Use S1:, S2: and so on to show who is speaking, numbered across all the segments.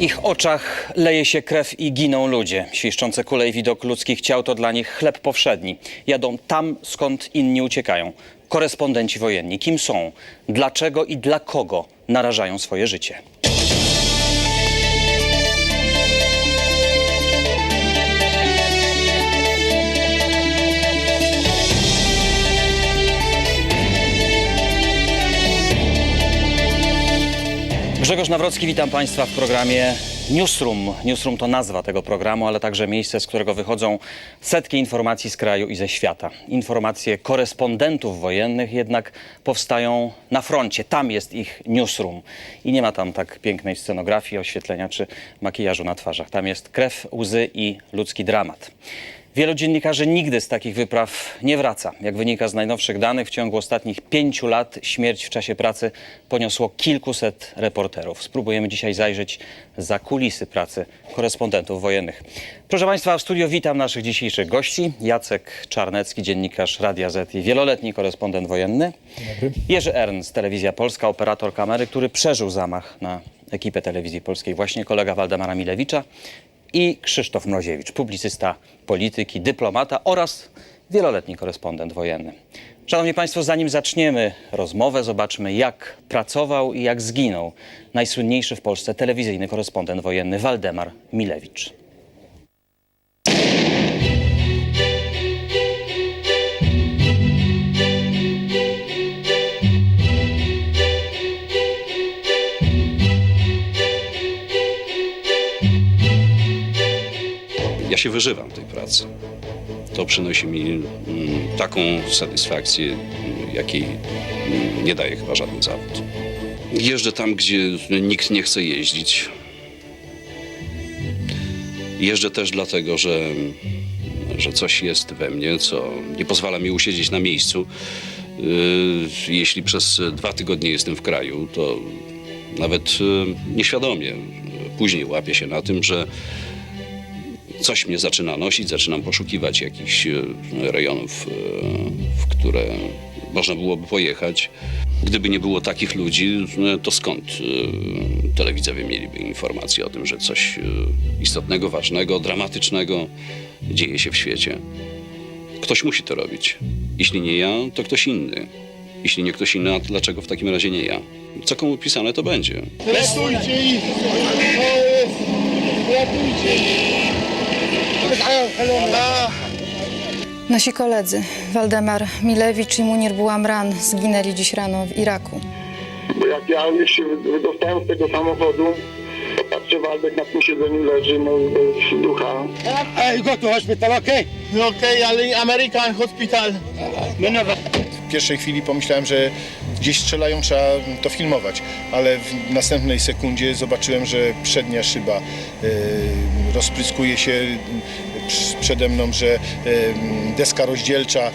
S1: ich oczach leje się krew i giną ludzie. Świszczące kule i widok ludzkich ciał to dla nich chleb powszedni. Jadą tam, skąd inni uciekają. Korespondenci wojenni. Kim są? Dlaczego i dla kogo narażają swoje życie? Grzegorz Nawrocki, witam Państwa w programie Newsroom. Newsroom to nazwa tego programu, ale także miejsce, z którego wychodzą setki informacji z kraju i ze świata. Informacje korespondentów wojennych jednak powstają na froncie. Tam jest ich newsroom. I nie ma tam tak pięknej scenografii, oświetlenia czy makijażu na twarzach. Tam jest krew, łzy i ludzki dramat. Wielu dziennikarzy nigdy z takich wypraw nie wraca. Jak wynika z najnowszych danych, w ciągu ostatnich pięciu lat śmierć w czasie pracy poniosło kilkuset reporterów. Spróbujemy dzisiaj zajrzeć za kulisy pracy korespondentów wojennych. Proszę Państwa, w studio witam naszych dzisiejszych gości. Jacek Czarnecki, dziennikarz Radia Z i wieloletni korespondent wojenny. Jerzy Ernst, Telewizja Polska, operator kamery, który przeżył zamach na ekipę Telewizji Polskiej. Właśnie kolega Waldemara Milewicza i Krzysztof Mroziewicz, publicysta, polityki, dyplomata oraz wieloletni korespondent wojenny. Szanowni Państwo, zanim zaczniemy rozmowę, zobaczmy jak pracował i jak zginął najsłynniejszy w Polsce telewizyjny korespondent wojenny Waldemar Milewicz.
S2: Ja się wyżywam tej pracy. To przynosi mi mm, taką satysfakcję, mm, jakiej mm, nie daje chyba żaden zawód. Jeżdżę tam, gdzie nikt nie chce jeździć. Jeżdżę też dlatego, że, że coś jest we mnie, co nie pozwala mi usiedzieć na miejscu. Yy, Jeśli przez dwa tygodnie jestem w kraju, to nawet yy, nieświadomie później łapię się na tym, że coś mnie zaczyna nosić, zaczynam poszukiwać jakichś e, rejonów, e, w które można byłoby pojechać. Gdyby nie było takich ludzi, e, to skąd e, telewidzowie mieliby informacje o tym, że coś istotnego, ważnego, dramatycznego dzieje się w świecie? Ktoś musi to robić. Jeśli nie ja, to ktoś inny. Jeśli nie ktoś inny, a dlaczego w takim razie nie ja? Co komu pisane, to będzie.
S3: Restujcie ich! Ratujcie ich!
S4: Nasi koledzy Waldemar Milewicz i Munir Bułamran zginęli dziś rano w Iraku.
S3: Bo jak ja już się wydostałem z tego samochodu, to patrzę, Waldek na tym siedzeniu leży, no bez ducha.
S5: Hey, go to hospital, okay?
S6: No okej, ale American Hospital.
S5: No.
S7: W pierwszej chwili pomyślałem, że gdzieś strzelają, trzeba to filmować, ale w następnej sekundzie zobaczyłem, że przednia szyba e, rozpryskuje się przede mną, że deska rozdzielcza e,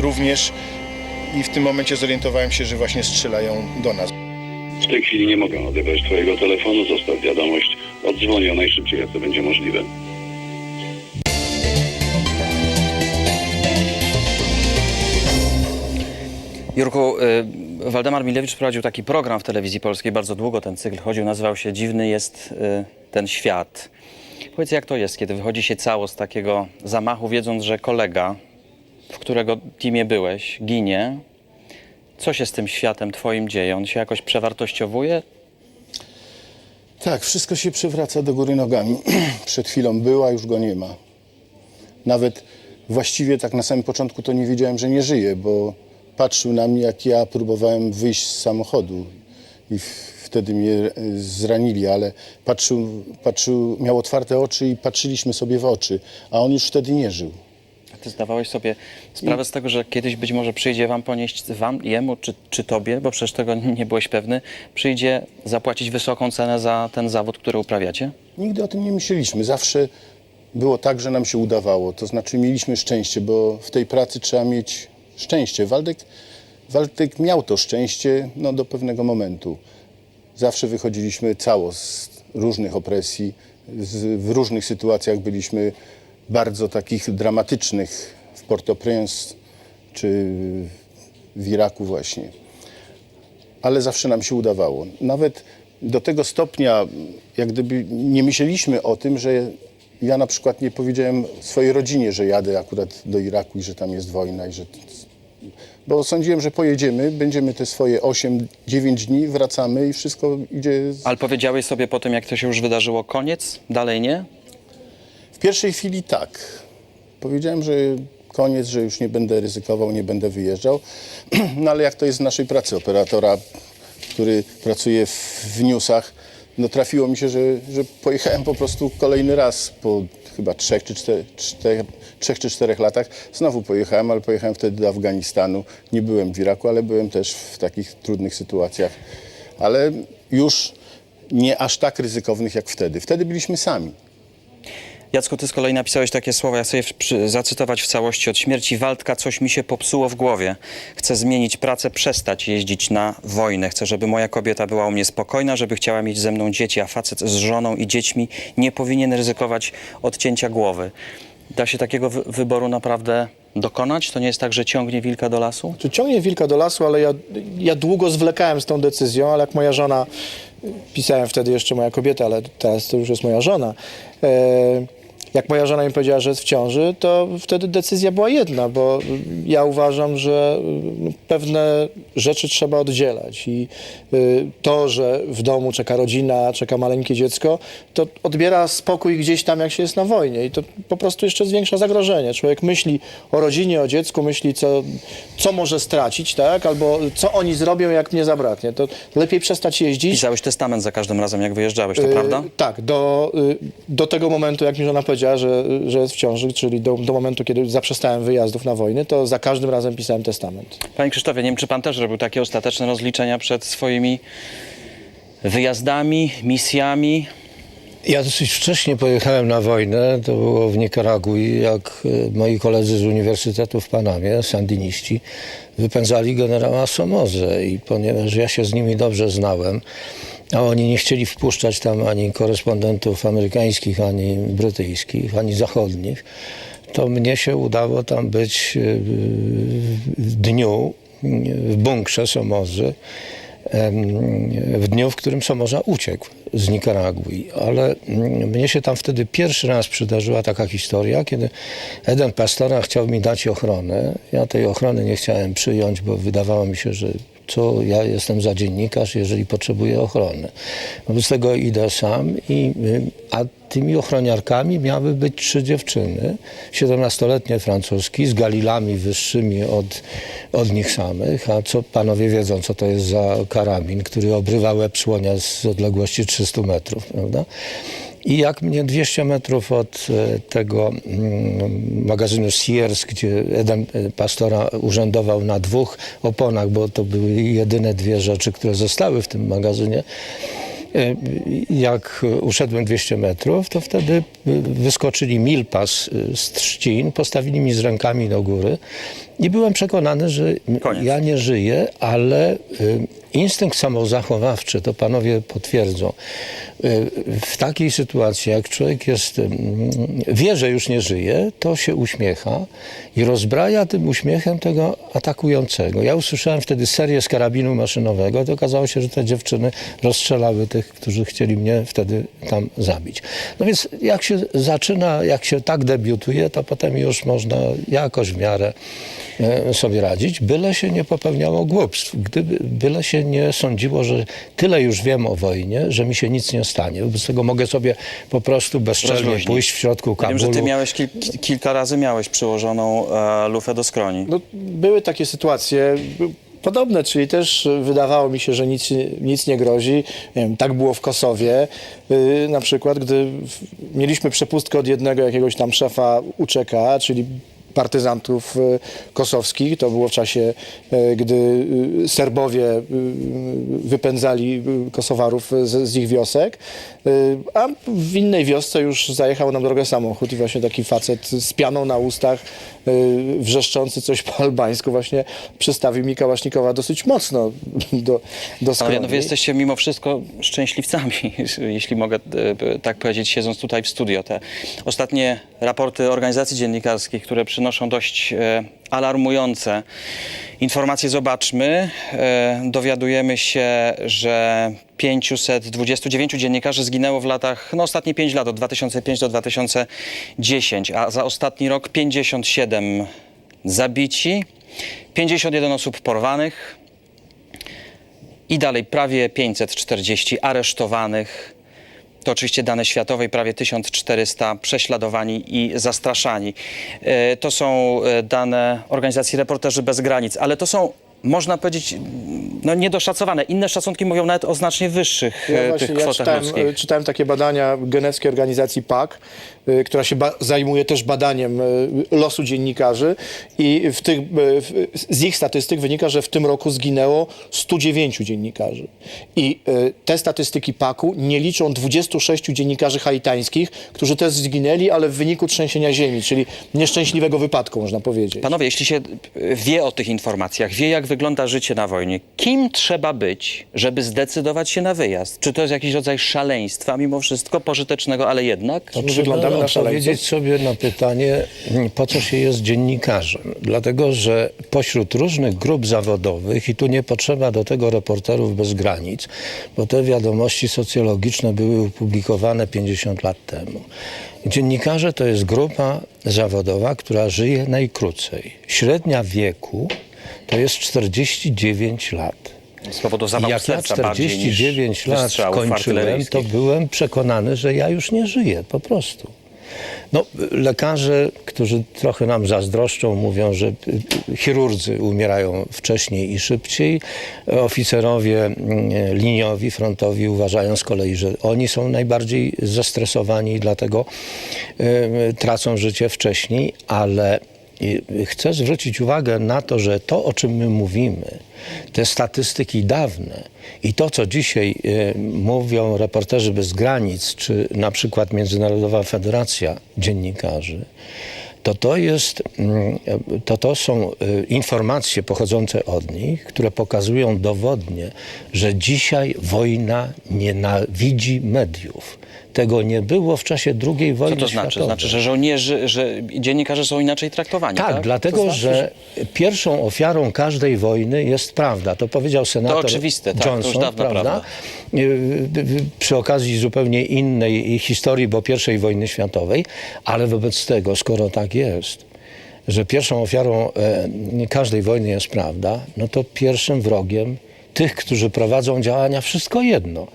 S7: również i w tym momencie zorientowałem się, że właśnie strzelają do nas.
S2: W tej chwili nie mogę odebrać Twojego telefonu. Zostaw wiadomość. Odzwonię o najszybciej, jak to będzie możliwe.
S1: Jurku, y, Waldemar Milewicz prowadził taki program w telewizji polskiej, bardzo długo ten cykl chodził, nazywał się Dziwny jest y, ten świat. Powiedz, jak to jest, kiedy wychodzi się cało z takiego zamachu, wiedząc, że kolega, w którego teamie byłeś, ginie. Co się z tym światem twoim dzieje? On się jakoś przewartościowuje?
S7: Tak, wszystko się przewraca do góry nogami. Przed chwilą była, już go nie ma. Nawet właściwie tak na samym początku to nie wiedziałem, że nie żyje, bo patrzył na mnie, jak ja próbowałem wyjść z samochodu i wtedy mnie e, zranili, ale patrzył, patrzył, miał otwarte oczy i patrzyliśmy sobie w oczy, a on już wtedy nie żył.
S1: A ty zdawałeś sobie sprawę z tego, że kiedyś być może przyjdzie wam ponieść, wam, jemu czy, czy tobie, bo przecież tego nie byłeś pewny, przyjdzie zapłacić wysoką cenę za ten zawód, który uprawiacie?
S7: Nigdy o tym nie myśleliśmy. Zawsze było tak, że nam się udawało. To znaczy mieliśmy szczęście, bo w tej pracy trzeba mieć szczęście. Waldek, Waldek miał to szczęście no, do pewnego momentu. Zawsze wychodziliśmy cało z różnych opresji. Z, w różnych sytuacjach byliśmy bardzo takich dramatycznych w Port-au-Prince czy w Iraku właśnie ale zawsze nam się udawało. Nawet do tego stopnia, jak gdyby nie myśleliśmy o tym, że ja na przykład nie powiedziałem swojej rodzinie, że jadę akurat do Iraku i że tam jest wojna i że bo sądziłem, że pojedziemy, będziemy te swoje 8-9 dni, wracamy i wszystko idzie. Z...
S1: Ale powiedziałeś sobie po tym, jak to się już wydarzyło, koniec? Dalej nie?
S7: W pierwszej chwili tak. Powiedziałem, że koniec, że już nie będę ryzykował, nie będę wyjeżdżał. No ale jak to jest w naszej pracy operatora, który pracuje w, w newsach, no trafiło mi się, że, że pojechałem po prostu kolejny raz po chyba trzech czy, czter, trzech czy czterech latach. Znowu pojechałem, ale pojechałem wtedy do Afganistanu. Nie byłem w Iraku, ale byłem też w takich trudnych sytuacjach. Ale już nie aż tak ryzykownych jak wtedy. Wtedy byliśmy sami.
S1: Jacku, ty z kolei napisałeś takie słowa, ja sobie przy, zacytować w całości. Od śmierci Waldka coś mi się popsuło w głowie. Chcę zmienić pracę, przestać jeździć na wojnę. Chcę, żeby moja kobieta była u mnie spokojna, żeby chciała mieć ze mną dzieci, a facet z żoną i dziećmi nie powinien ryzykować odcięcia głowy. Da się takiego wy- wyboru naprawdę dokonać? To nie jest tak, że ciągnie wilka do lasu?
S6: Czy ciągnie wilka do lasu, ale ja, ja długo zwlekałem z tą decyzją, ale jak moja żona, pisałem wtedy jeszcze moja kobieta, ale teraz to już jest moja żona, e, jak moja żona mi powiedziała, że jest w ciąży, to wtedy decyzja była jedna, bo ja uważam, że y, pewne rzeczy trzeba oddzielać i y, to, że w domu czeka rodzina, czeka maleńkie dziecko, to odbiera spokój gdzieś tam, jak się jest na wojnie i to po prostu jeszcze zwiększa zagrożenie. Człowiek myśli o rodzinie, o dziecku, myśli, co, co może stracić, tak, albo co oni zrobią, jak mnie zabraknie. To lepiej przestać jeździć.
S1: Pisałeś testament za każdym razem, jak wyjeżdżałeś, to
S6: Y,
S1: prawda?
S6: Tak, do, y, do tego momentu, jak mi żona powiedziała, że, że jest w ciąży, czyli do, do momentu, kiedy zaprzestałem wyjazdów na wojny, to za każdym razem pisałem testament.
S1: Panie Krzysztofie, nie wiem, czy pan też robił takie ostateczne rozliczenia przed swoimi wyjazdami, misjami?
S8: Ja dosyć wcześnie pojechałem na wojnę, to było w Nikaragui, jak e, moi koledzy z Uniwersytetu w Panamie, sandiniści, wypędzali generała Somozę i ponieważ ja się z nimi dobrze znałem, a oni nie chcieli wpuszczać tam ani korespondentów amerykańskich, ani brytyjskich, ani zachodnich, to mnie się udało tam być e, w dniu w bunkrze Somozy w dniu, w którym Somoza uciekł z Nikaragui. Ale mm, mnie się tam wtedy pierwszy raz przydarzyła taka historia, kiedy Eden Pastora chciał mi dać ochronę. Ja tej ochrony nie chciałem przyjąć, bo wydawało mi się, że co ja jestem za dziennikarz, jeżeli potrzebuję ochrony. Wobec tego idę sam, i, y, a tymi ochroniarkami miały być trzy dziewczyny, 17-letnie francuski z galilami wyższymi od, od nich samych, a co panowie wiedzą, co to jest za karabin, który obrywa łeb słonia z odległości 300 metrów, prawda? I jak mnie 200 metrów od e, tego mm, magazynu Sears, gdzie Eden e, Pastora urzędował na dwóch oponach, bo to były jedyne dwie rzeczy, które zostały w tym magazynie, E, jak uszedłem 200 metrów, to wtedy wyskoczyli milpas z trzcin, postawili mi z rękami do góry i byłem przekonany, że
S1: Koniec.
S8: ja nie żyję, ale instynkt samozachowawczy, to panowie potwierdzą, e, w takiej sytuacji, jak człowiek jest, mm, wie, że już nie żyje, to się uśmiecha i rozbraja tym uśmiechem tego atakującego. Ja usłyszałem wtedy serię z karabinu maszynowego, to okazało się, że te dziewczyny rozstrzelały tych, którzy chcieli mnie wtedy tam zabić. No więc jak się zaczyna, jak się tak debiutuje, to potem już można jakoś w miarę e, sobie radzić, byle się nie popełniało głupstw. Gdyby, byle się nie sądziło, że tyle już wiem o wojnie, że mi się nic nie stanie. Wobec tego mogę sobie po prostu bezczelnie
S1: Rozluźnić.
S8: pójść w środku Kabulu.
S1: Wiem, że ty miałeś kil, kilka razy miałeś przyłożoną e, lufę do skroni.
S6: No, były takie sytuacje podobne, czyli też wydawało mi się, że nic, nic nie grozi. Nie wiem, tak było w Kosowie. Y, na przykład, gdy mieliśmy przepustkę od jednego jakiegoś tam szefa UCK, czyli partyzantów y, kosowskich. To było w czasie, y, gdy y, Serbowie wypędzali Kosowarów z, z ich wiosek, a w innej wiosce już zajechał nam drogę samochód i właśnie taki facet z pianą na ustach, wrzeszczący coś po albańsku właśnie przystawił mi Kałasznikowa dosyć mocno do, do
S1: Ale
S6: skroni.
S1: no wy jesteście mimo wszystko szczęśliwcami, jeśli mogę tak powiedzieć, siedząc tutaj w studio. Te ostatnie raporty organizacji dziennikarskich, które przynoszą dość e, alarmujące informacje, zobaczmy. E, dowiadujemy się, że 529 dziennikarzy zginęło w latach, no ostatnie 5 lat, od 2005 do 2010, a za ostatni rok 57 zabici, 51 osób porwanych i dalej prawie 540 aresztowanych. To oczywiście dane światowe i prawie 1400 prześladowani i zastraszani. E, To są e, dane organizacji Reporterzy Bez Granic, ale to są, można powiedzieć, no niedoszacowane. Inne szacunki mówią nawet o znacznie wyższych
S6: Ja
S1: e,
S6: właśnie
S1: tych
S6: ja
S1: kwotach
S6: czytałem,
S1: ludzkich.
S6: e, czytałem takie badania genewskiej organizacji PAK, y, która się zajmuje też badaniem y, losu dziennikarzy i w tych, y, w, z ich statystyk wynika, że w tym roku zginęło 109 dziennikarzy. I y, te statystyki PAK-u nie liczą 26 dziennikarzy haitańskich, którzy też zginęli, ale w wyniku trzęsienia ziemi, czyli nieszczęśliwego wypadku, można powiedzieć.
S1: Panowie, jeśli się e, wie o tych informacjach, wie jak wygląda życie na wojnie, kim trzeba być, żeby zdecydować się na wyjazd? Czy to jest jakiś rodzaj szaleństwa mimo wszystko, pożytecznego, ale jednak?
S8: To trzeba
S6: wyglądamy na
S8: odpowiedzieć sobie na pytanie, po co się jest dziennikarzem. Dlatego, że pośród różnych grup zawodowych, i tu nie potrzeba do tego reporterów bez granic, bo te wiadomości socjologiczne były opublikowane 50 lat temu. Dziennikarze to jest grupa zawodowa, która żyje najkrócej. Średnia wieku to jest 49 lat.
S1: Z powodu zawału
S8: Jak ja
S1: serca bardziej
S8: 49
S1: niż
S8: lat kończyłem, to byłem przekonany, że ja już nie żyję, po prostu. No, lekarze, którzy trochę nam zazdroszczą, mówią, że y, chirurdzy umierają wcześniej i szybciej. Oficerowie mm, liniowi, frontowi uważają z kolei, że oni są najbardziej zestresowani i dlatego y, tracą życie wcześniej, ale i chcę zwrócić uwagę na to, że to, o czym my mówimy, te statystyki dawne i to, co dzisiaj e, mówią reporterzy bez granic, czy na przykład Międzynarodowa Federacja Dziennikarzy, to to, jest, mm, to to są e, informacje pochodzące od nich, które pokazują dowodnie, że dzisiaj wojna nienawidzi mediów. Tego nie było w czasie II
S1: Co
S8: wojny
S1: to znaczy?
S8: światowej.
S1: Znaczy, że żołnierzy, że dziennikarze są inaczej traktowani, tak?
S8: Tak, dlatego, że pierwszą ofiarą każdej wojny jest prawda. To powiedział senator
S1: To oczywiste, tak, to już
S8: Johnson,
S1: dawno prawda.
S8: Y, y, y, Przy okazji zupełnie innej historii, bo I wojny światowej, ale wobec tego, skoro tak jest, że pierwszą ofiarą e, każdej wojny jest prawda, no to pierwszym wrogiem tych, którzy prowadzą działania, wszystko jedno.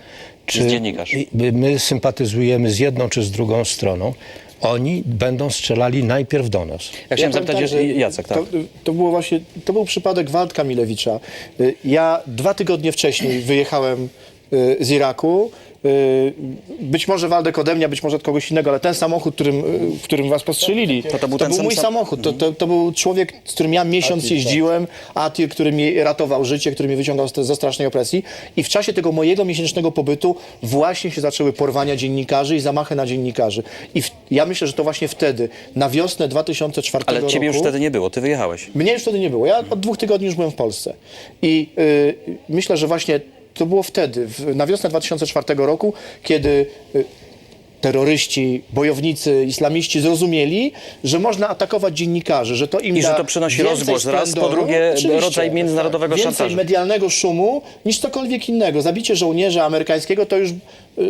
S8: Czy
S1: Jest dziennikarz.
S8: my sympatyzujemy z jedną czy z drugą stroną, oni będą strzelali najpierw do nas.
S1: Ja chciałem
S6: powiem
S1: zapytać,
S6: że
S1: Jacek, tak?
S6: To, to było właśnie, to był przypadek Waldka Milewicza. Y, Ja dwa tygodnie wcześniej wyjechałem y, z Iraku. Y, Być może Waldek ode mnie, być może od kogoś innego, ale ten samochód, którym, y, w którym was postrzelili, to,
S1: to był ten sam
S6: mój
S1: sam-
S6: samochód. To, to, to był człowiek, z którym ja miesiąc jeździłem, Atir, który mi ratował życie, który mnie wyciągał ze strasznej opresji. I w czasie tego mojego miesięcznego pobytu właśnie się zaczęły porwania dziennikarzy i zamachy na dziennikarzy. I w, ja myślę, że to właśnie wtedy, na wiosnę 2004
S1: Ale
S6: roku...
S1: ciebie już wtedy nie było, ty wyjechałeś.
S6: Mnie już wtedy nie było. Ja od dwóch tygodni już byłem w Polsce. I y, myślę, że właśnie to było wtedy, w, na wiosnę 2004 roku, kiedy y, terroryści, bojownicy, islamiści zrozumieli, że można atakować dziennikarzy, że to im
S1: I że
S6: da
S1: to przynosi
S6: więcej
S1: rozgłos, raz, po drugie, rodzaj międzynarodowego
S6: Więcej
S1: szantażu.
S6: medialnego szumu niż cokolwiek innego. Zabicie żołnierza amerykańskiego to już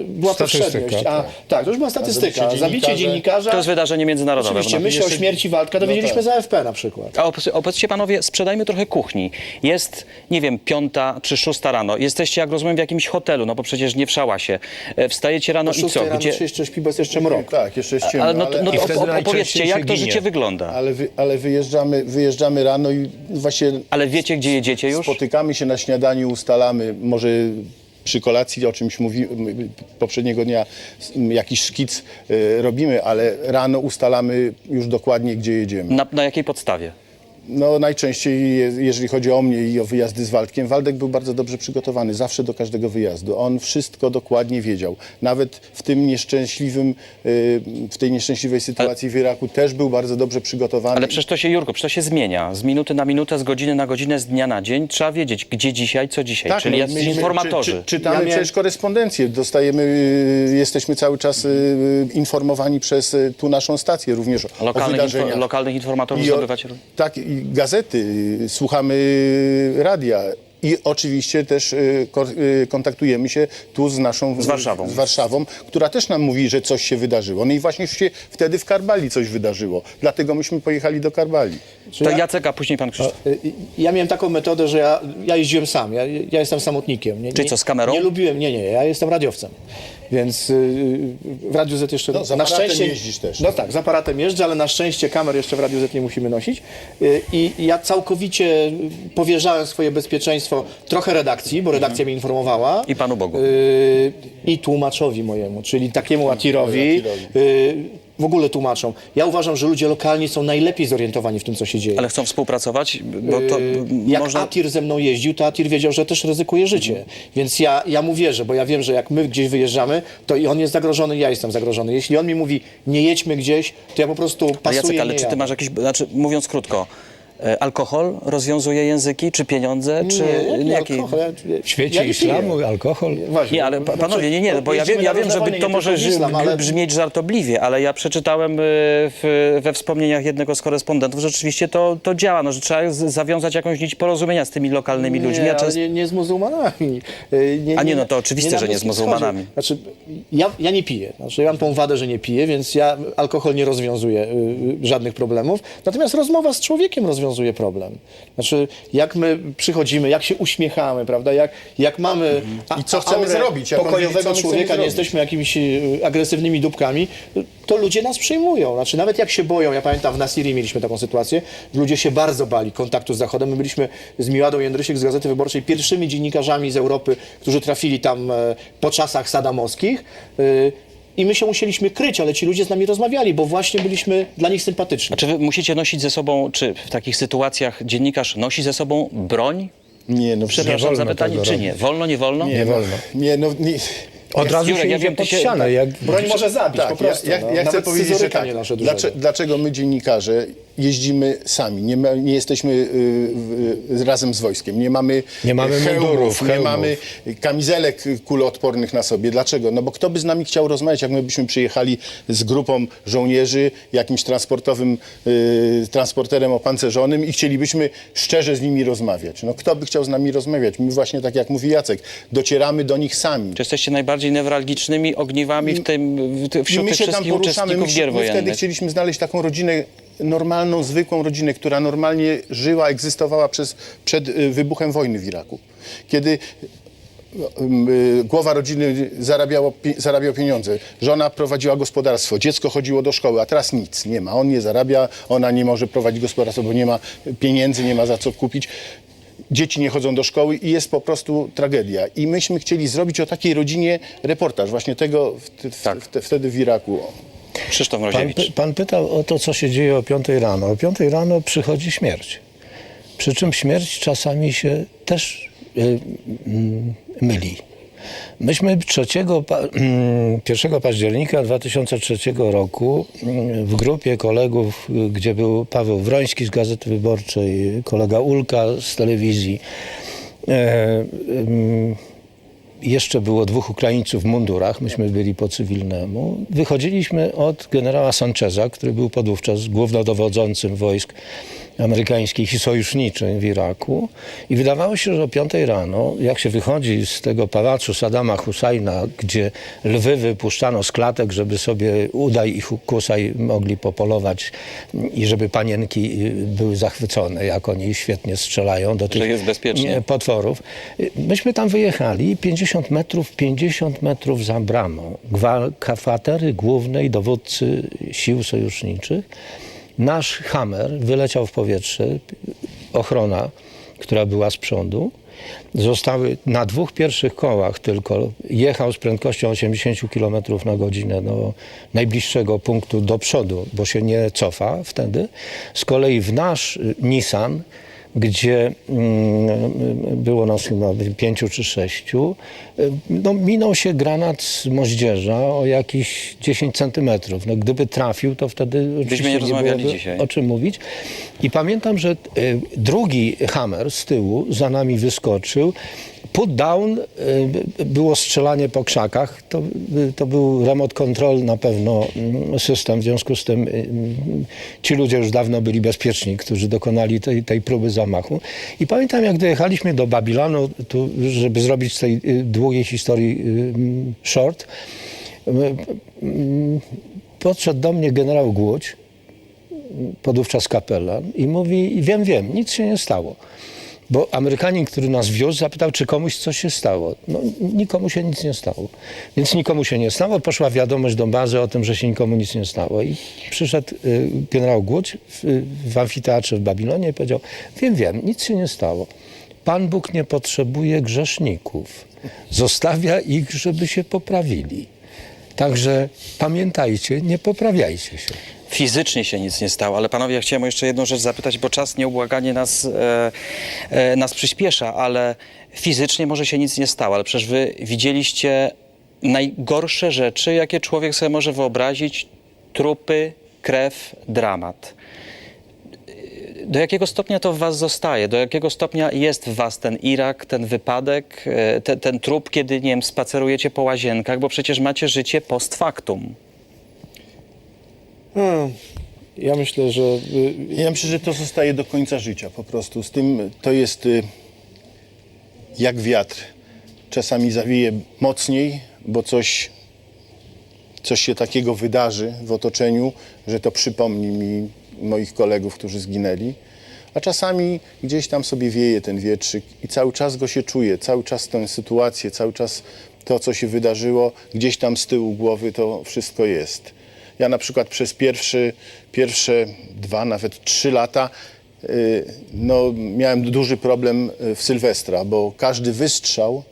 S6: była
S8: Statystyka.
S6: A,
S8: tak.
S6: tak, to już była statystyka.
S7: zabicie
S6: Zabicie
S7: dziennikarza-
S6: dziennikarza...
S1: To jest wydarzenie międzynarodowe.
S6: Oczywiście,
S1: bo
S6: myśl o śmierci Waldka dowiedzieliśmy
S7: tak.
S6: za AFP na przykład.
S1: A opowiedzcie- panowie, sprzedajmy trochę kuchni. Jest, nie wiem, piąta czy szósta rano. Jesteście, jak rozumiem, w jakimś hotelu, no bo przecież nie w szałasie. E, Wstajecie rano i co?
S6: Rano
S1: Gdzie...
S6: się jeszcze śpi, bo jest jeszcze mrok.
S7: Tak, jeszcze jest ciemno,
S1: Ale no,
S7: ale,
S1: no op- opowiedzcie, jak
S8: się
S1: to
S8: ginie.
S1: życie wygląda.
S7: ale, wy, ale wyjeżdżamy, wyjeżdżamy rano i właśnie
S1: Ale wiecie, gdzie jedziecie już?
S7: spotykamy się na śniadaniu, ustalamy, może przy kolacji o czymś mówi, m, poprzedniego dnia jakiś szkic y, robimy, ale rano ustalamy już dokładnie, gdzie jedziemy.
S1: Na, na jakiej podstawie?
S7: No najczęściej, je- jeżeli chodzi o mnie i o wyjazdy z Waldkiem, Waldek był bardzo dobrze przygotowany, zawsze do każdego wyjazdu. On wszystko dokładnie wiedział. Nawet w tym nieszczęśliwym, y, w tej nieszczęśliwej sytuacji w Iraku też był bardzo dobrze przygotowany.
S1: Ale przecież to się, Jurko, przecież to się zmienia. Z minuty na minutę, z godziny na godzinę, z dnia na dzień. Trzeba wiedzieć, gdzie dzisiaj, co dzisiaj. Czyli
S7: no, myśmy-
S1: informatorzy.
S7: Czy, czy, czytamy
S6: Ja miałem-
S7: przecież korespondencję, dostajemy, y, jesteśmy cały czas y, informowani przez tu naszą stację również o
S1: Lokalnych,
S7: wydarzeniach.
S1: info, lokalnych informatorów
S7: I o-
S1: zdobywacie?
S7: Tak, i gazety, słuchamy radia. I oczywiście też y, y, kontaktujemy się tu z naszą...
S1: Z Warszawą.
S7: Z Warszawą, która też nam mówi, że coś się wydarzyło. No i właśnie się wtedy w Karbali coś wydarzyło. Dlatego myśmy pojechali do Karbali.
S1: To Jacek, a później pan Krzysztof.
S6: Y, Ja miałem taką metodę, że ja, ja jeździłem sam, ja, ja jestem samotnikiem. Nie,
S1: Czyli
S6: nie-
S1: co, z kamerą?
S6: Nie lubiłem, nie, nie, ja jestem radiowcem. Więc y, w Radiu Z jeszcze...
S7: No, z
S6: na
S7: aparatem
S6: szczęście
S7: jeździsz też.
S6: No tak, z aparatem jeżdżę, ale na szczęście kamer jeszcze w Radiu Z nie musimy nosić. Y, I ja całkowicie powierzałem swoje bezpieczeństwo trochę redakcji, bo redakcja mnie informowała.
S1: I Panu Bogu.
S6: Y, I tłumaczowi mojemu, czyli takiemu Atirowi.
S7: Atirowi.
S6: y, w ogóle tłumaczą. Ja uważam, że ludzie lokalni są najlepiej zorientowani w tym, co się dzieje.
S1: Ale chcą współpracować? Bo to
S6: Yy, Jak
S1: można...
S6: Atir ze mną jeździł, to Atir wiedział, że też ryzykuje życie. Więc ja, ja mu wierzę, bo ja wiem, że jak my gdzieś wyjeżdżamy, to i on jest zagrożony, ja jestem zagrożony. Jeśli on mi mówi, nie jedźmy gdzieś, to ja po prostu pasuję,
S1: Jacek, ale
S6: nie
S1: czy ty
S6: jadę.
S1: masz jakiś, znaczy mówiąc krótko, alkohol rozwiązuje języki, czy pieniądze, czy
S6: nie,
S1: jaki...
S6: alkohol, ja,
S8: W świecie
S6: ja nie
S8: islamu
S6: piję.
S8: alkohol.
S6: Właśnie.
S1: Nie, ale pa-
S6: Znaczy,
S1: panowie, nie, nie, bo ja wiem, ja wiem, żeby
S6: wojny,
S1: to może
S6: islam, ale
S1: brzmieć żartobliwie, ale ja przeczytałem y, w, we wspomnieniach jednego z korespondentów, że rzeczywiście to, to działa, no, że trzeba z- zawiązać jakąś nić porozumienia z tymi lokalnymi ludźmi.
S6: Nie,
S1: Ja
S6: ale
S1: często...
S6: nie, nie z muzułmanami. Y, Nie,
S1: A nie, no to oczywiste,
S6: na
S1: że nie z
S6: Bliskim
S1: muzułmanami.
S6: Wschodzie. Znaczy, ja, ja nie piję. Znaczy, ja mam tą wadę, że nie piję, więc ja alkohol nie rozwiązuje y, y, żadnych problemów. Natomiast rozmowa z człowiekiem rozwiązuje problem. Znaczy, jak my przychodzimy, jak się uśmiechamy, prawda? Jak, jak mamy a,
S7: I co chcemy zrobić, jak
S6: pokojowego człowieka, nie jesteśmy jakimiś y, agresywnymi dupkami, to ludzie nas przyjmują. Znaczy, nawet jak się boją, ja pamiętam w Nasirii mieliśmy taką sytuację, ludzie się bardzo bali kontaktu z Zachodem. My byliśmy z Miładą Jędrysik z Gazety Wyborczej pierwszymi dziennikarzami z Europy, którzy trafili tam e, po czasach sadamowskich. I my się musieliśmy kryć, ale ci ludzie z nami rozmawiali, bo właśnie byliśmy dla nich sympatyczni.
S1: A czy wy musicie nosić ze sobą, czy w takich sytuacjach dziennikarz nosi ze sobą broń?
S7: Nie, no
S1: Przepraszam za pytanie,
S8: tego
S1: czy
S8: robić.
S1: nie? Wolno, nie wolno?
S8: Nie wolno.
S7: Nie, no nie.
S8: Od razu
S1: Jurek,
S8: się
S1: ja
S8: idzie
S1: wiem, ty
S8: pod
S1: się-
S8: ścianę. Jak...
S6: Broń może zabić
S7: Tak,
S6: po prostu.
S7: ja, ja,
S6: no.
S7: ja chcę
S6: Nawet
S7: powiedzieć, że
S6: scyzoryka
S7: tak.
S6: nie noszę dużego.
S7: Dlaczego, dlaczego my dziennikarze jeździmy sami, nie, ma, nie jesteśmy y, y, razem z wojskiem, nie mamy,
S8: Nie mamy
S7: hełmów,
S8: mundurów,
S7: nie
S8: hełmów.
S7: mamy kamizelek y, kuloodpornych na sobie. Dlaczego? No bo kto by z nami chciał rozmawiać, jak my byśmy przyjechali z grupą żołnierzy, jakimś transportowym y, transporterem opancerzonym i chcielibyśmy szczerze z nimi rozmawiać. No kto by chciał z nami rozmawiać? My właśnie, tak jak mówi Jacek, docieramy do nich sami.
S1: Czy jesteście najbardziej newralgicznymi ogniwami w tym, w, wśród
S7: my
S1: tych
S7: się tam
S1: wszystkich
S7: poruszamy. My,
S1: uczestników
S7: się,
S1: gier
S7: my wtedy
S1: wojennych?
S7: chcieliśmy znaleźć taką rodzinę, normalną, zwykłą rodzinę, która normalnie żyła, egzystowała przez, przed y, wybuchem wojny w Iraku. Kiedy y, głowa rodziny zarabiało, zarabiał pieniądze, żona prowadziła gospodarstwo, dziecko chodziło do szkoły, a teraz nic nie ma. On nie zarabia, ona nie może prowadzić gospodarstwa, bo nie ma pieniędzy, nie ma za co kupić. Dzieci nie chodzą do szkoły i jest po prostu tragedia. I myśmy chcieli zrobić o takiej rodzinie reportaż, właśnie tego w, w,
S1: Tak.
S7: w, wtedy w Iraku.
S1: Krzysztof
S8: Pan,
S1: Mroziewicz.
S8: py- pan pytał o to, co się dzieje o 5 rano. O 5 rano przychodzi śmierć. Przy czym śmierć czasami się też y, mm, myli. Myśmy 3, pa, mm, 1 października 2003 roku mm, w grupie kolegów, y, gdzie był Paweł Wroński z Gazety Wyborczej, kolega Ulka z telewizji, e, jeszcze było dwóch Ukraińców w mundurach, myśmy byli po cywilnemu. Wychodziliśmy od generała Sancheza, który był podówczas głównodowodzącym wojsk amerykańskich i sojuszniczych w Iraku. I wydawało się, że o 5 rano, jak się wychodzi z tego pałacu Saddama Husajna, gdzie lwy wypuszczano z klatek, żeby sobie udaj i kusaj mogli popolować i żeby panienki y, były zachwycone, jak oni świetnie strzelają do tych potworów. Y, Myśmy tam wyjechali 50 metrów, 50 metrów za bramą gwa- kwatery głównej dowódcy sił sojuszniczych. Nasz Hammer wyleciał w powietrze, ochrona, która była z przodu, zostały na dwóch pierwszych kołach tylko, jechał z prędkością 80 km na godzinę do najbliższego punktu do przodu, bo się nie cofa wtedy. Z kolei w nasz y, Nissan gdzie mm, było nas chyba pięciu czy sześciu, no, minął się granat z moździerza o jakieś 10 centymetrów. No, gdyby trafił, to wtedy oczywiście
S1: nie rozmawiali
S8: byłoby
S1: dzisiaj.
S8: o czym mówić. I pamiętam, że y, drugi Hammer z tyłu za nami wyskoczył, put down y, było strzelanie po krzakach. To, y, to był remote control na pewno mm, system. W związku z tym y, ci ludzie już dawno byli bezpieczni, którzy dokonali tej, tej próby zamachu. I pamiętam, jak dojechaliśmy do Babilonu, tu, żeby zrobić z tej długiej historii mm, short, podszedł do mnie generał Głódź, podówczas kapelan i mówi, wiem, wiem, nic się nie stało. Bo Amerykanin, który nas wiózł, zapytał, czy komuś coś się stało. No, nikomu się nic nie stało. Więc nikomu się nie stało. Poszła wiadomość do bazy o tym, że się nikomu nic nie stało. I przyszedł y, generał Głódź w, w amfiteatrze w Babilonie i powiedział, wiem, wiem, nic się nie stało. Pan Bóg nie potrzebuje grzeszników. Zostawia ich, żeby się poprawili. Także pamiętajcie, nie poprawiajcie się.
S1: Fizycznie się nic nie stało, ale panowie, ja chciałem jeszcze jedną rzecz zapytać, bo czas nieubłaganie nas, e, e, nas przyspiesza, ale fizycznie może się nic nie stało, ale przecież wy widzieliście najgorsze rzeczy, jakie człowiek sobie może wyobrazić. Trupy, krew, dramat. Do jakiego stopnia to w was zostaje? Do jakiego stopnia jest w was ten Irak, ten wypadek, e, te, ten trup, kiedy, nie wiem, spacerujecie po łazienkach, bo przecież macie życie post factum.
S6: Hmm. Ja myślę, że y,
S7: Ja myślę, że to zostaje do końca życia po prostu. Z tym to jest y, jak wiatr. Czasami zawieje mocniej, bo coś, coś się takiego wydarzy w otoczeniu, że to przypomni mi moich kolegów, którzy zginęli. A czasami gdzieś tam sobie wieje ten wietrzyk i cały czas go się czuje, cały czas tę sytuację, cały czas to, co się wydarzyło, gdzieś tam z tyłu głowy to wszystko jest. Ja na przykład przez pierwszy, pierwsze dwa, nawet trzy lata y, no, miałem duży problem y, w Sylwestra, bo każdy wystrzał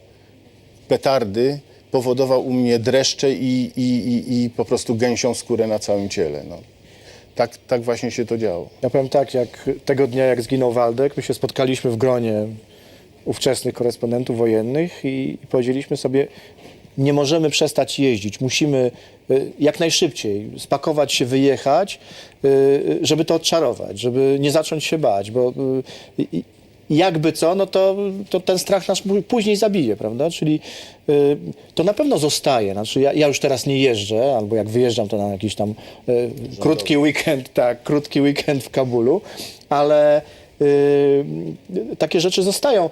S7: petardy powodował u mnie dreszcze i, i, i, i po prostu gęsią skórę na całym ciele. No. Tak, tak właśnie się to działo.
S6: Ja powiem tak, jak tego dnia, jak zginął Waldek, my się spotkaliśmy w gronie ówczesnych korespondentów wojennych i, i powiedzieliśmy sobie, nie możemy przestać jeździć, musimy y, jak najszybciej spakować się, wyjechać, y, żeby to odczarować, żeby nie zacząć się bać, bo y, jakby co, no to, to ten strach nas pó- później zabije, prawda? Czyli y, to na pewno zostaje. Znaczy ja, ja już teraz nie jeżdżę, albo jak wyjeżdżam, to na jakiś tam y, krótki weekend, tak, krótki weekend w Kabulu, ale y, takie rzeczy zostają.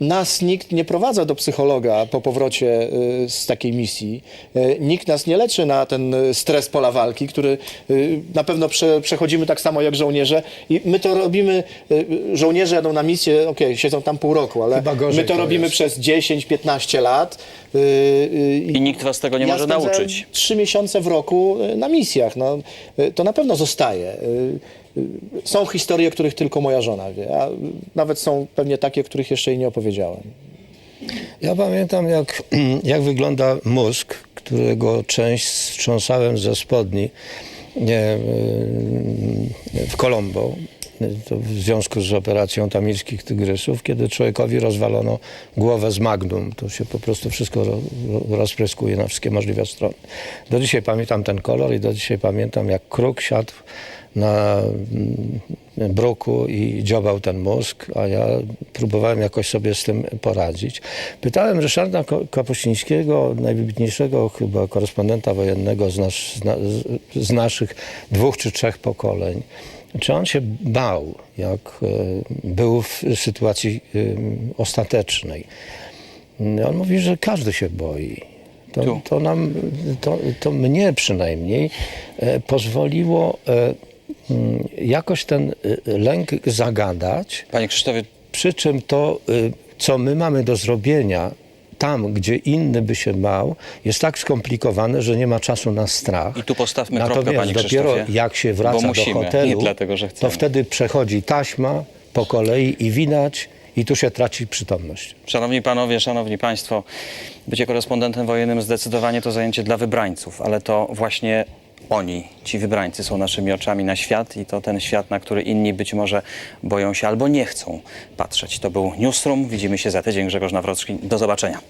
S6: Nas nikt nie prowadza do psychologa po powrocie y, z takiej misji. Y, Nikt nas nie leczy na ten y, stres pola walki, który na pewno prze, przechodzimy tak samo jak żołnierze. I my to robimy, żołnierze jadą na misję, okej, siedzą tam pół roku, ale my to
S8: to
S6: robimy
S8: jest.
S6: przez 10-15 lat.
S1: I nikt was tego nie
S6: ja
S1: może nauczyć.
S6: Trzy miesiące w roku na misjach. No, to na pewno zostaje. Y, Są historie, których tylko moja żona wie, a nawet są pewnie takie, których jeszcze jej nie opowiedziałem.
S8: Ja pamiętam, jak, jak wygląda mózg, którego część strząsałem ze spodni nie, y, w Colombo. To w związku z operacją tamilskich tygrysów, kiedy człowiekowi rozwalono głowę z magnum. To się po prostu wszystko ro, rozpryskuje na wszystkie możliwe strony. Do dzisiaj pamiętam ten kolor i do dzisiaj pamiętam, jak kruk siadł na mm, bruku i dziobał ten mózg, a ja próbowałem jakoś sobie z tym poradzić. Pytałem Ryszarda Kapuścińskiego, najwybitniejszego chyba korespondenta wojennego z, nasz, z, na, z- naszych dwóch czy trzech pokoleń, czy on się bał, jak e, był w sytuacji e, ostatecznej. On mówi, że każdy się boi. To, to nam, to, to mnie przynajmniej e, pozwoliło mm, jakoś ten e, lęk zagadać,
S1: Panie Krzysztofie,
S8: przy czym to, y, co my mamy do zrobienia tam, gdzie inny by się bał, jest tak skomplikowane, że nie ma czasu na strach.
S1: I tu postawmy kropkę,
S8: Natomiast
S1: panie
S8: dopiero jak się wraca
S1: musimy,
S8: do hotelu,
S1: dlatego,
S8: to wtedy przechodzi taśma po kolei i widać, i tu się traci przytomność.
S1: Szanowni panowie, szanowni państwo, bycie korespondentem wojennym zdecydowanie to zajęcie dla wybrańców, ale to właśnie oni, ci wybrańcy są naszymi oczami na świat i to ten świat, na który inni być może boją się albo nie chcą patrzeć. To był Newsroom. Widzimy się za tydzień. Grzegorz Nawrocki. Do zobaczenia.